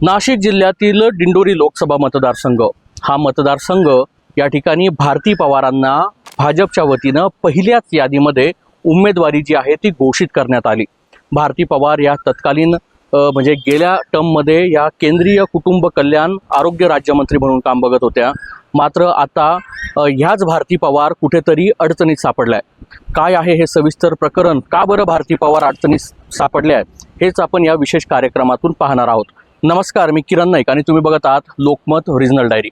नाशिक जिल्ह्यातील दिंडोरी लोकसभा मतदारसंघ. हा मतदारसंघ या ठिकाणी भारती पवारांना भाजपच्या वतीनं पहिल्याच यादीमध्ये उमेदवारी जी आहे ती घोषित करण्यात आली. भारती पवार या तत्कालीन म्हणजे गेल्या टर्ममध्ये या केंद्रीय कुटुंब कल्याण आरोग्य राज्यमंत्री म्हणून काम बघत होत्या. मात्र आता ह्याच भारती पवार कुठेतरी अडचणीत सापडल्या. काय आहे हे सविस्तर प्रकरण? का बरं भारती पवार अडचणीत सापडले आहेत? हेच आपण या विशेष कार्यक्रमातून पाहणार आहोत. नमस्कार मी किरण नाईक आणि तुम्ही बघत आहात लोकमत ओरिजिनल डायरी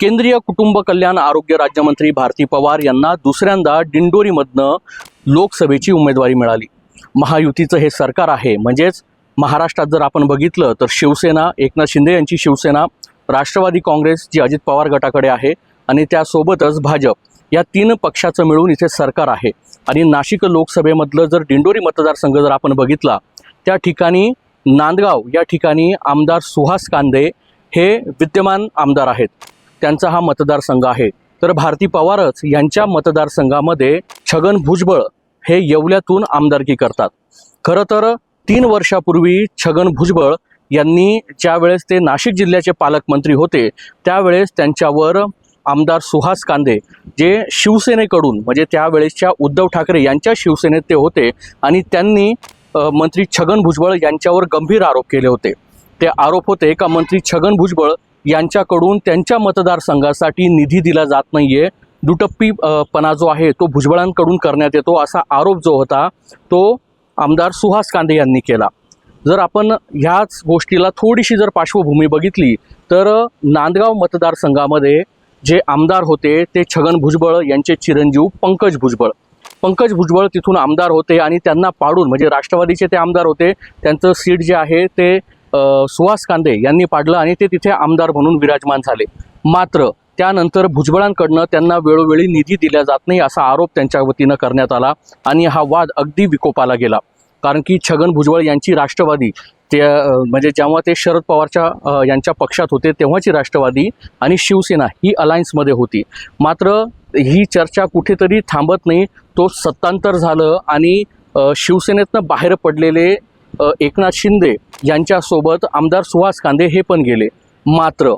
केंद्रीय कुटुंब कल्याण आरोग्य राज्यमंत्री भारती पवार यांना दुसऱ्यांदा दिंडोरीमधनं लोकसभेची उमेदवारी मिळाली. महायुतीचं हे सरकार आहे म्हणजेच महाराष्ट्रात जर आपण बघितलं तर शिवसेना एकनाथ शिंदे यांची शिवसेना राष्ट्रवादी काँग्रेस जी अजित पवार गटाकडे आहे आणि त्यासोबतच भाजप या तीन पक्षाचं मिळून इथे सरकार आहे. आणि नाशिक लोकसभेमधलं जर दिंडोरी मतदारसंघ जर आपण बघितला त्या ठिकाणी नांदगाव या ठिकाणी आमदार सुहास कांदे हे विद्यमान आमदार आहेत. त्यांचा हा मतदारसंघ आहे. तर भारती पवारच यांच्या मतदारसंघामध्ये छगन भुजबळ हे येवल्यातून आमदारकी करतात. खरं तर तीन वर्षापूर्वी छगन भुजबळ यांनी ज्यावेळेस ते नाशिक जिल्ह्याचे पालकमंत्री होते त्यावेळेस त्यांच्यावर आमदार सुहास कांदे जे शिवसेनेकडून म्हणजे त्यावेळेसच्या उद्धव ठाकरे यांच्या शिवसेनेत ते होते आणि त्यांनी मंत्री छगन भुजबळ यांच्यावर गंभीर आरोप केले होते. ते आरोप होते का मंत्री छगन भुजबळ यांच्याकडून त्यांच्या मतदारसंघासाठी निधी दिला जात नाहीये दुटप्पी पणा जो आहे तो भुजबळांकडून करण्यात येतो असा आरोप जो होता तो आमदार सुहास कांदे यांनी केला. जर आपण ह्याच गोष्टीला थोडीशी जर पार्श्वभूमी बघितली तर नांदगाव मतदारसंघामध्ये जे आमदार होते ते छगन भुजबळ यांचे चिरंजीव पंकज भुजबळ. पंकज भुजबळ तिथून आमदार होते आणि त्यांना पाडून म्हणजे राष्ट्रवादीचे ते आमदार होते त्यांचं सीट जे आहे ते सुहास कांदे यांनी पाडलं आणि ते तिथे आमदार म्हणून विराजमान झाले. मात्र त्यानंतर भुजबळांकडनं त्यांना वेळोवेळी निधी दिला जात नाही असा आरोप त्यांच्या वतीनं करण्यात आला आणि हा वाद अगदी विकोपाला गेला. कारण की छगन भुजबळ यांची राष्ट्रवादी ते म्हणजे जेव्हा ते शरद पवारच्या यांच्या पक्षात होते तेव्हाची राष्ट्रवादी आणि शिवसेना ही अलायन्समध्ये होती. मात्र ही चर्चा कुठेतरी थांबत नाही. तो सत्तांतर झालं आणि शिवसेनेतनं बाहेर पडलेले एकनाथ शिंदे यांच्यासोबत आमदार सुहास कांदे हे पण गेले. मात्र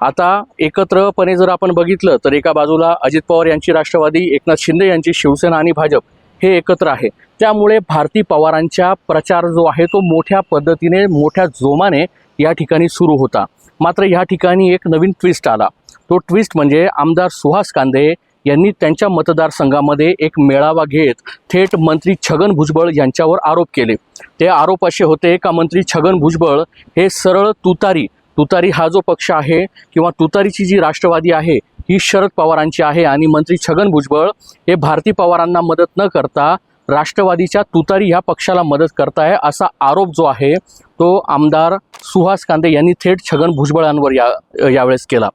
आता एकत्रपणे जर आपण बघितलं तर एका बाजूला अजित पवार यांची राष्ट्रवादी एकनाथ शिंदे यांची शिवसेना आणि भाजप हे एकत्र आहे. त्यामुळे भारती पवारांचा प्रचार जो आहे तो मोठ्या पद्धतीने मोठ्या जोमाने या ठिकाणी सुरू होता. मात्र या ठिकाणी एक नवीन ट्विस्ट आला. तो ट्विस्ट म्हणजे आमदार सुहास कांदे यांनी त्यांच्या मतदारसंघामध्ये एक मेळावा घेत थेट मंत्री छगन भुजबळ यांच्यावर आरोप केले. ते आरोप असे होते का मंत्री छगन भुजबळ हे सरळ तुतारी तुतारी हा जो पक्ष आहे किंवा तुतारीची जी राष्ट्रवादी आहे ही शरद पवारांची आहे आणि मंत्री छगन भुजबळ हे भारती पवारांना मदत न करता राष्ट्रवादीच्या तुतारी ह्या पक्षाला मदत करताय असा आरोप जो आहे तो आमदार सुहास कांदे यांनी थेट छगन भुजबळांवर या यावेळेस केला.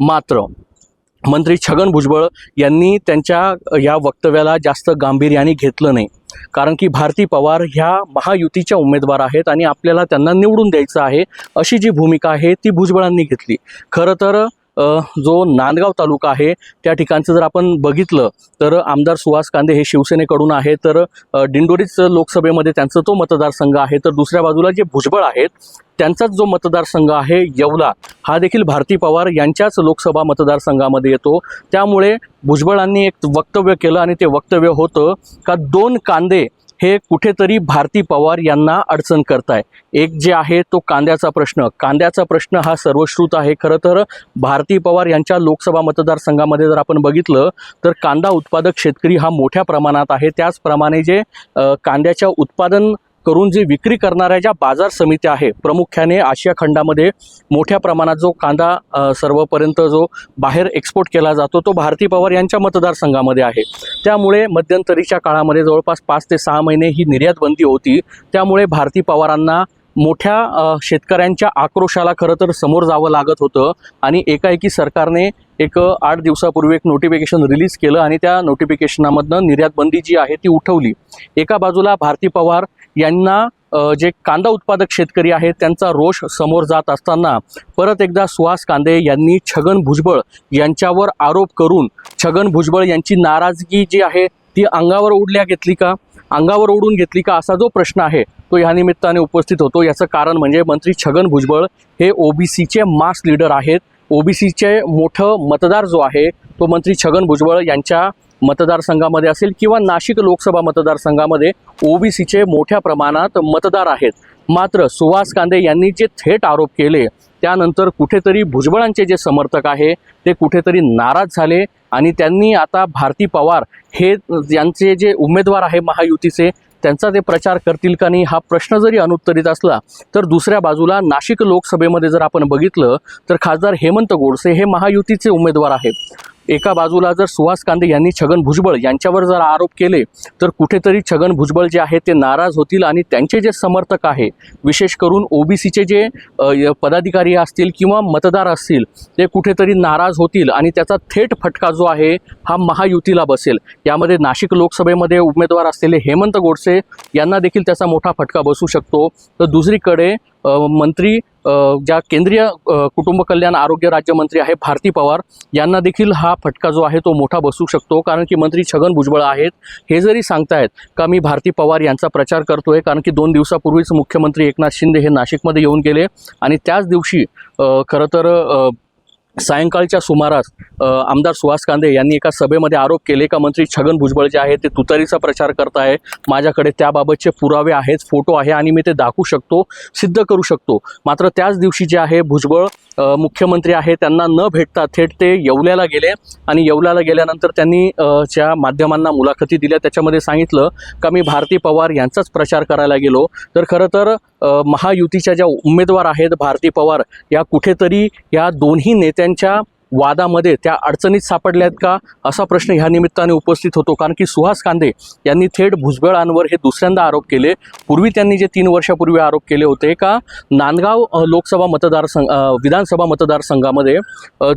मात्र मंत्री छगन भुजबळ यांनी त्यांच्या या वक्तव्याला जास्त गांभीर्याने घेतलं नाही. कारण की भारती पवार ह्या महायुतीच्या उमेदवार आहेत आणि आपल्याला त्यांना निवडून द्यायचं आहे अशी जी भूमिका आहे ती भुजबळांनी घेतली. खरं तर जो नांदगाव तालुका आहे त्या ठिकाणचं जर आपण बघितलं तर आमदार सुहास कांदे हे शिवसेनेकडून आहे तर डिंडोरीच दिंडोरीच लोकसभेमध्ये त्यांचा तो मतदारसंघ आहे. तर दुसऱ्या बाजूला जे भुजबळ आहेत त्यांचाच जो मतदारसंघ आहे येवला हा देखील भारती पवार यांच्याच लोकसभा मतदारसंघामध्ये येतो. त्यामुळे भुजबळांनी एक वक्तव्य केलं आणि ते वक्तव्य होतं का दोन कांदे हे कुठेतरी भारती पवार यांना अडचण करताय. एक जे आहे तो कांद्याचा प्रश्न. कांद्याचा प्रश्न हा सर्वश्रुत आहे. खरं तर भारती पवार यांच्या लोकसभा मतदारसंघामध्ये जर आपण बघितलं तर कांदा उत्पादक शेतकरी हा मोठ्या प्रमाणात आहे. त्याचप्रमाणे जे कांद्याच्या उत्पादन करून जी विक्री करणाऱ्या ज्या बाजार समित्या आहे प्रामुख्याने आशिया खंडामध्ये मोठ्या प्रमाणात जो कांदा सर्वपर्यंत जो बाहेर एक्सपोर्ट केला जातो तो भारती पवार यांच्या मतदारसंघामध्ये आहे. त्यामुळे मध्यंतरीच्या काळामध्ये जवळपास पाच ते सहा महिने ही निर्यात बंदी होती. त्यामुळे भारती पवारांना मोठ्या शेतकऱ्यांच्या आक्रोशाला खरं तर समोर जावं लागत होतं आणि एकाएकी सरकारने एक आठ दिवसापूर्वी एक नोटिफिकेशन रिलीज केलं आणि त्या नोटिफिकेशनामधनं निर्यात बंदी जी आहे ती उठवली. एका बाजूला भारती पवार यांना जे कांदा उत्पादक शेतकरी आहेत त्यांचा रोष समोर जात असताना परत एकदा सुहास कांदे यांनी छगन भुजबळ यांच्यावर आरोप करून छगन भुजबळ यांची नाराजगी जी आहे ती अंगावर ओढल्या घेतली का? अंगावर ओढून घेतली का असा जो प्रश्न आहे तो ह्या निमित्ताने उपस्थित होतो. याचं कारण म्हणजे मंत्री छगन भुजबळ हे ओबीसीचे मास लीडर आहेत. ओबीसीचे मोठं मतदार जो आहे तो मंत्री छगन भुजबळ यांच्या मतदारसंघामध्ये असेल किंवा नाशिक लोकसभा मतदारसंघामध्ये ओबीसीचे मोठ्या प्रमाणात मतदार आहेत. मात्र सुहास कांदे यांनी जे थेट आरोप केले त्यानंतर कुठेतरी भुजबळांचे जे समर्थक आहे ते कुठेतरी नाराज झाले आणि त्यांनी आता भारती पवार हे यांचे जे उमेदवार आहे महायुतीचे त्यांचा ते प्रचार करतील का नाही हा प्रश्न जरी अनुत्तरित असला तर दुसऱ्या बाजूला नाशिक लोकसभेमध्ये जर आपण बघितलं तर खासदार हेमंत गोडसे हे महायुतीचे उमेदवार आहेत. एका बाजूला जर सुहास कांदे यांनी छगन भुजबळ यांच्यावर जर आरोप केले तर कुठेतरी छगन भुजबळ जे आहे ते नाराज होतील आणि त्यांचे जे समर्थक आहे विशेष करून ओबीसीचे जे य- पदाधिकारी असतील किंवा मतदार असतील ते कुठेतरी नाराज होतील आणि त्याचा थेट फटका जो आहे हा महायुतीला बसेल. यामध्ये नाशिक लोकसभेमध्ये उमेदवार असलेले हेमंत गोडसे यांना देखील त्याचा मोठा फटका बसू शकतो. तर दुसरीकडे मंत्री ज्या केंद्रीय कुटुंब कल्याण आरोग्य राज्यमंत्री आहे भारती पवार यांना देखील हा फटका जो आहे तो मोठा बसू शकतो. कारण की मंत्री छगन भुजबळ आहेत. हे जरी सांगतायत का मी भारती पवार यांचा प्रचार करतोय कारण की दोन दिवसापूर्वीच मुख्यमंत्री एकनाथ शिंदे हे नाशिकमध्ये येऊन गेले आणि त्याच दिवशी खरं तर सायंकाळच्या सुमारास आमदार सुहास कांदे यांनी एका सभेमध्ये आरोप केले का मंत्री छगन भुजबळ जे आहे ते तुतारीचा प्रचार करत आहे माझ्याकडे त्याबाबतचे पुरावे आहेत फोटो आहे आणि मी ते दाखवू शकतो सिद्ध करू शकतो. मात्र त्याच दिवशी जे आहे भुजबळ मुख्यमंत्री आहे त्यांना न भेटता थेट ते येवल्याला गेले आणि येवल्याला गेल्यानंतर त्यांनी ज्या माध्यमांना मुलाखती दिल्या त्याच्यामध्ये सांगितलं का मी भारती पवार यांचाच प्रचार करायला गेलो. तर खरं तर महायुतीच्या ज्या उमेदवार आहेत भारती पवार या कुठेतरी या दोन्ही नेत्यांच्या वादामध्ये त्या अडचणीत सापडल्यात का? असा प्रश्न ह्या निमित्ताने उपस्थित होतो. कारण की सुहास कांदे यांनी थेट भुजबळांवर हे दुसऱ्यांदा आरोप केले. पूर्वी त्यांनी जे तीन वर्षापूर्वी आरोप केले होते का नांदगाव लोकसभा मतदारसंघ विधानसभा मतदारसंघामध्ये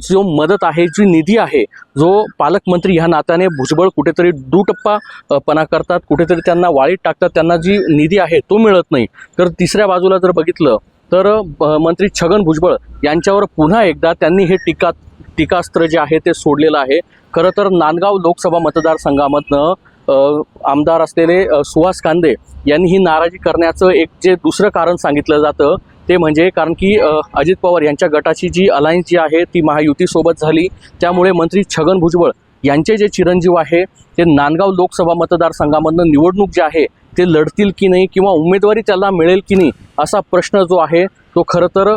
जो मदत आहे जी निधी आहे जो पालकमंत्री ह्या नात्याने भुजबळ कुठेतरी दुटप्पा पणा करतात कुठेतरी त्यांना वाळीत टाकतात त्यांना जी निधी आहे तो मिळत नाही. तर तिसऱ्या बाजूला जर बघितलं तर मंत्री छगन भुजबळ यांच्यावर पुन्हा एकदा त्यांनी हे टीका टीकास्त्र जे आहे ते सोडलेलं आहे. खरं तर नांदगाव लोकसभा मतदारसंघामधनं आमदार असलेले सुहास कांदे यांनी ही नाराजी करण्याचं एक जे दुसरं कारण सांगितलं जातं ते म्हणजे कारण की अजित पवार यांच्या गटाची जी अलायन्स जी आहे ती महायुतीसोबत झाली. त्यामुळे मंत्री छगन भुजबळ यांचे जे चिरंजीव आहे ते नांदगाव लोकसभा मतदारसंघामधनं निवडणूक जे आहे ते लढतील की नाही किंवा उमेदवारी त्याला मिळेल की नाही असा प्रश्न जो आहे तो खरं तर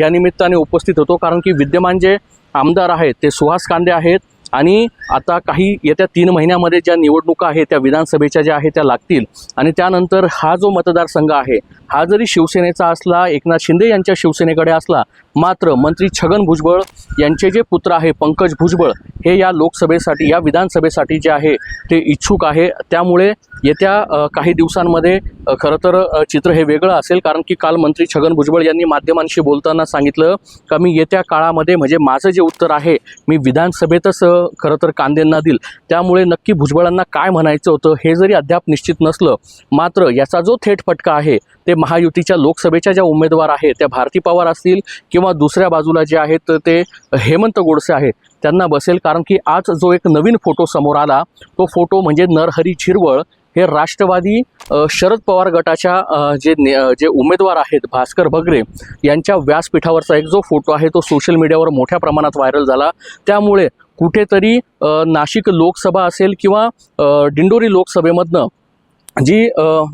या निमित्ताने उपस्थित होतो. कारण की विद्यमान जे आमदार आहेत ते सुहास कांदे आहेत. आणि आता काही येत्या तीन महिन्यामध्ये ज्या निवडणुका आहेत त्या विधानसभेच्या ज्या आहेत त्या लागतील. आणि त्यानंतर हा जो मतदारसंघ आहे हा जरी शिवसेनेचा असला एकनाथ शिंदे यांच्या शिवसेनेकडे असला मात्र मंत्री छगन भुजबळ यांचे जे पुत्र आहे पंकज भुजबळ हे या लोकसभेसाठी या विधानसभेसाठी जे आहे ते इच्छुक आहे. त्यामुळे येत्या काही दिवसांमध्ये खरं तर चित्र हे वेगळं असेल कारण की काल मंत्री छगन भुजबळ यांनी माध्यमांशी बोलताना सांगितलं का मी येत्या काळामध्ये म्हणजे माझं जे उत्तर आहे मी विधानसभेतच खरं तर कांदेंना देईल. त्यामुळे नक्की भुजबळांना काय म्हणायचं होतं हे जरी अद्याप निश्चित नसलं मात्र याचा जो थेट फटका आहे ते महायुतीच्या लोकसभेच्या ज्या उमेदवार आहेत त्या भारती पवार असतील किंवा दुसऱ्या बाजूला जे आहेत ते हेमंत गोडसे आहेत त्यांना बसेल. कारण की आज जो एक नवीन फोटो समोर आला तो फोटो म्हणजे नरहरी झिरवळ हे राष्ट्रवादी शरद पवार गटाच्या जे ने जे उमेदवार आहेत भास्कर भगरे यांच्या व्यासपीठावरचा एक जो फोटो आहे तो सोशल मीडियावर मोठ्या प्रमाणात व्हायरल झाला. त्यामुळे कुठेतरी नाशिक लोकसभा असेल किंवा डिंडोरी दिंडोरी लोकसभेमधनं जी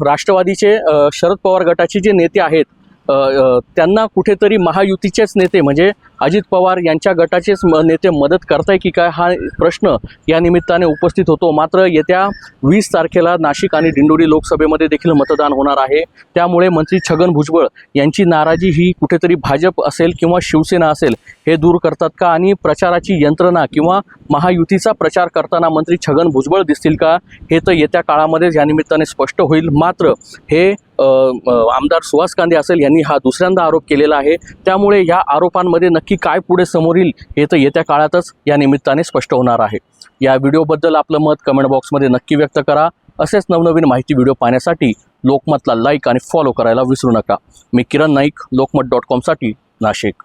राष्ट्रवादीचे शरद पवार गटाचे जे नेते आहेत त्यांना कुठेतरी महायुतीचेच नेते म्हणजे अजित पवार यांच्या गटाचेच म- नेते मदत करताय की काय हा प्रश्न या निमित्ताने उपस्थित होतो. मात्र येत्या वीस तारखेला नाशिक आणि दिंडोरी लोकसभेमध्ये देखील मतदान होणार आहे. त्यामुळे मंत्री छगन भुजबळ यांची नाराजी ही कुठेतरी भाजप असेल किंवा शिवसेना असेल हे दूर करतात का? आणि प्रचाराची यंत्रणा किंवा महायुतीचा प्रचार करताना मंत्री छगन भुजबळ दिसतील का? हे तर येत्या काळामध्येच या निमित्ताने स्पष्ट होईल. मात्र हे आमदार सुहास कांदे असेल यांनी हा दुसऱ्यांदा आरोप केलेला आहे. त्यामुळे या आरोपांमध्ये नक्की काय पुढे समोर येईल हे तर येत्या काळातच या निमित्ताने स्पष्ट होणार आहे. या व्हिडिओबद्दल आपलं मत कमेंट बॉक्समध्ये नक्की व्यक्त करा. असेच नवनवीन माहिती व्हिडिओ पाहण्यासाठी लोकमतला लाईक आणि फॉलो करायला विसरू नका. मी किरण नाईक लोकमत डॉट कॉमसाठी नाशिक.